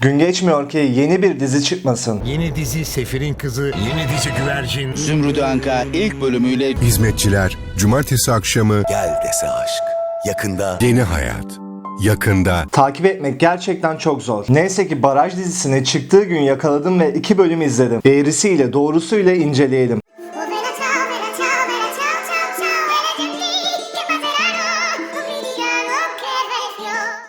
Gün geçmiyor ki yeni bir dizi çıkmasın. Yeni dizi Sefir'in Kızı, yeni dizi Güvercin. Zümrüdü Anka ilk bölümüyle Hizmetçiler Cumartesi akşamı Gel dese aşk. Yakında Yeni Hayat. Yakında Takip etmek gerçekten çok zor. Neyse ki Baraj dizisini çıktığı gün yakaladım ve iki bölüm izledim. Eğrisiyle doğrusuyla inceleyelim.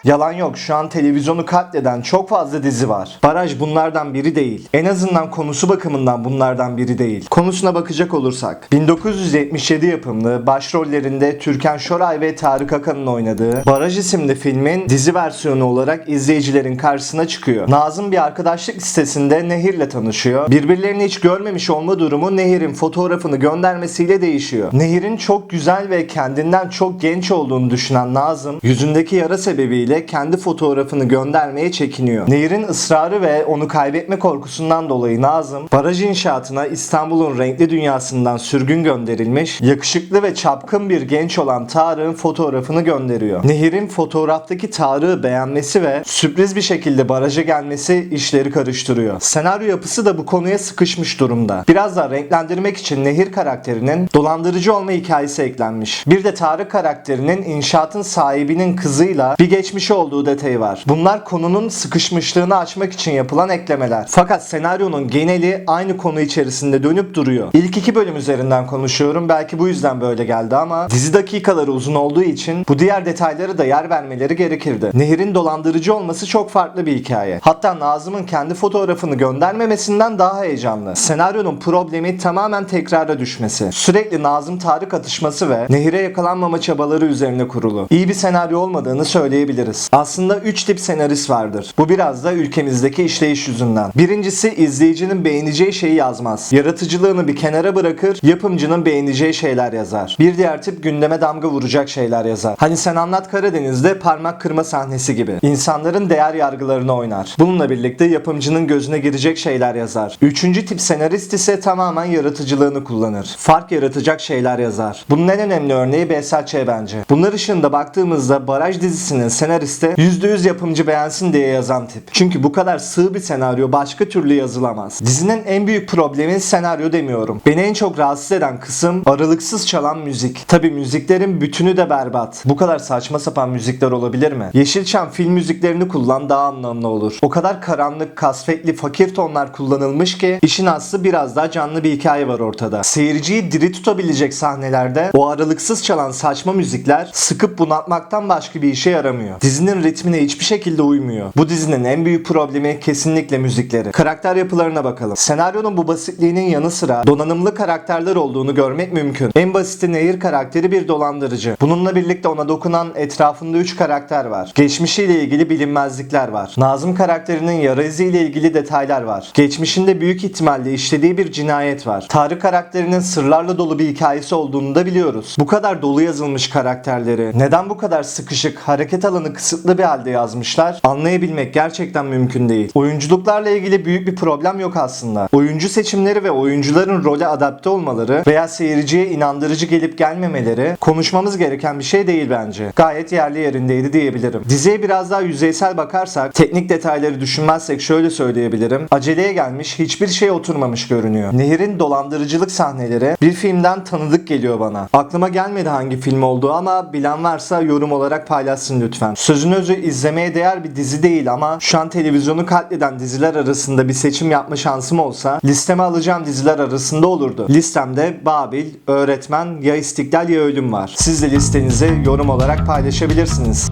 Yalan yok şu an televizyonu katleden çok fazla dizi var. Baraj bunlardan biri değil. En azından konusu bakımından bunlardan biri değil. Konusuna bakacak olursak 1977 yapımlı başrollerinde Türkan Şoray ve Tarık Akan'ın oynadığı Baraj isimli filmin dizi versiyonu olarak izleyicilerin karşısına çıkıyor. Nazım bir arkadaşlık sitesinde Nehir'le tanışıyor. Birbirlerini hiç görmemiş olma durumu Nehir'in fotoğrafını göndermesiyle değişiyor. Nehir'in çok güzel ve kendinden çok genç olduğunu düşünen Nazım yüzündeki yara sebebiyle kendi fotoğrafını göndermeye çekiniyor. Nehir'in ısrarı ve onu kaybetme korkusundan dolayı Nazım baraj inşaatına İstanbul'un renkli dünyasından sürgün gönderilmiş yakışıklı ve çapkın bir genç olan Tarık'ın fotoğrafını gönderiyor. Nehir'in fotoğraftaki Tarık'ı beğenmesi ve sürpriz bir şekilde baraja gelmesi işleri karıştırıyor. Senaryo yapısı da bu konuya sıkışmış durumda. Biraz daha renklendirmek için Nehir karakterinin dolandırıcı olma hikayesi eklenmiş. Bir de Tarık karakterinin inşaatın sahibinin kızıyla bir geçmişi olduğu detayı var. Bunlar konunun sıkışmışlığını açmak için yapılan eklemeler. Fakat senaryonun geneli aynı konu içerisinde dönüp duruyor. İlk iki bölüm üzerinden konuşuyorum. Belki bu yüzden böyle geldi ama dizi dakikaları uzun olduğu için bu diğer detayları da yer vermeleri gerekirdi. Nehir'in dolandırıcı olması çok farklı bir hikaye. Hatta Nazım'ın kendi fotoğrafını göndermemesinden daha heyecanlı. Senaryonun problemi tamamen tekrara düşmesi. Sürekli Nazım Tarık atışması ve Nehir'e yakalanmama çabaları üzerine kurulu. İyi bir senaryo olmadığını söyleyebiliriz. Aslında 3 tip senarist vardır. Bu biraz da ülkemizdeki işleyiş yüzünden. Birincisi izleyicinin beğeneceği şeyi yazmaz. Yaratıcılığını bir kenara bırakır, yapımcının beğeneceği şeyler yazar. Bir diğer tip gündeme damga vuracak şeyler yazar. Hani sen anlat Karadeniz'de parmak kırma sahnesi gibi. İnsanların değer yargılarını oynar. Bununla birlikte yapımcının gözüne girecek şeyler yazar. Üçüncü tip senarist ise tamamen yaratıcılığını kullanır. Fark yaratacak şeyler yazar. Bunun en önemli örneği Behzat Ç. bence. Bunlar ışığında baktığımızda Baraj dizisinin senaristi %100 yapımcı beğensin diye yazan tip. Çünkü bu kadar sığ bir senaryo başka türlü yazılamaz. Dizinin en büyük problemi senaryo demiyorum. Beni en çok rahatsız eden kısım aralıksız çalan müzik. Tabi müziklerin bütünü de berbat. Bu kadar saçma sapan müzikler olabilir mi? Yeşilçam film müziklerini kullan daha anlamlı olur. O kadar karanlık, kasvetli, fakir tonlar kullanılmış ki işin aslı biraz daha canlı bir hikaye var ortada. Seyirciyi diri tutabilecek sahnelerde o aralıksız çalan saçma müzikler sıkıp bunaltmaktan başka bir işe yaramıyor. Dizinin ritmine hiçbir şekilde uymuyor. Bu dizinin en büyük problemi kesinlikle müzikleri. Karakter yapılarına bakalım. Senaryonun bu basitliğinin yanı sıra donanımlı karakterler olduğunu görmek mümkün. En basiti Nehir karakteri bir dolandırıcı. Bununla birlikte ona dokunan etrafında 3 karakter var. Geçmişiyle ilgili bilinmezlikler var. Nazım karakterinin yara iziyle ilgili detaylar var. Geçmişinde büyük ihtimalle işlediği bir cinayet var. Tarık karakterinin sırlarla dolu bir hikayesi olduğunu da biliyoruz. Bu kadar dolu yazılmış karakterleri neden bu kadar sıkışık, hareket alanı kısıtlı bir halde yazmışlar? Anlayabilmek gerçekten mümkün değil. Oyunculuklarla ilgili büyük bir problem yok aslında. Oyuncu seçimleri ve oyuncuların role adapte olmaları veya seyirciye inandırıcı gelip gelmemeleri konuşmamız gereken bir şey değil bence. Gayet yerli yerindeydi diyebilirim. Diziye biraz daha yüzeysel bakarsak, teknik detayları düşünmezsek şöyle söyleyebilirim. Aceleye gelmiş, hiçbir şey oturmamış görünüyor. Nehir'in dolandırıcılık sahneleri bir filmden tanıdık geliyor bana. Aklıma gelmedi hangi film olduğu ama bilen varsa yorum olarak paylaşsın lütfen. Sözün özü izlemeye değer bir dizi değil ama şu an televizyonu katleden diziler arasında bir seçim yapma şansım olsa listeme alacağım diziler arasında olurdu. Listemde Babil, Öğretmen, Ya İstiklal Ya Ölüm var. Siz de listenizi yorum olarak paylaşabilirsiniz.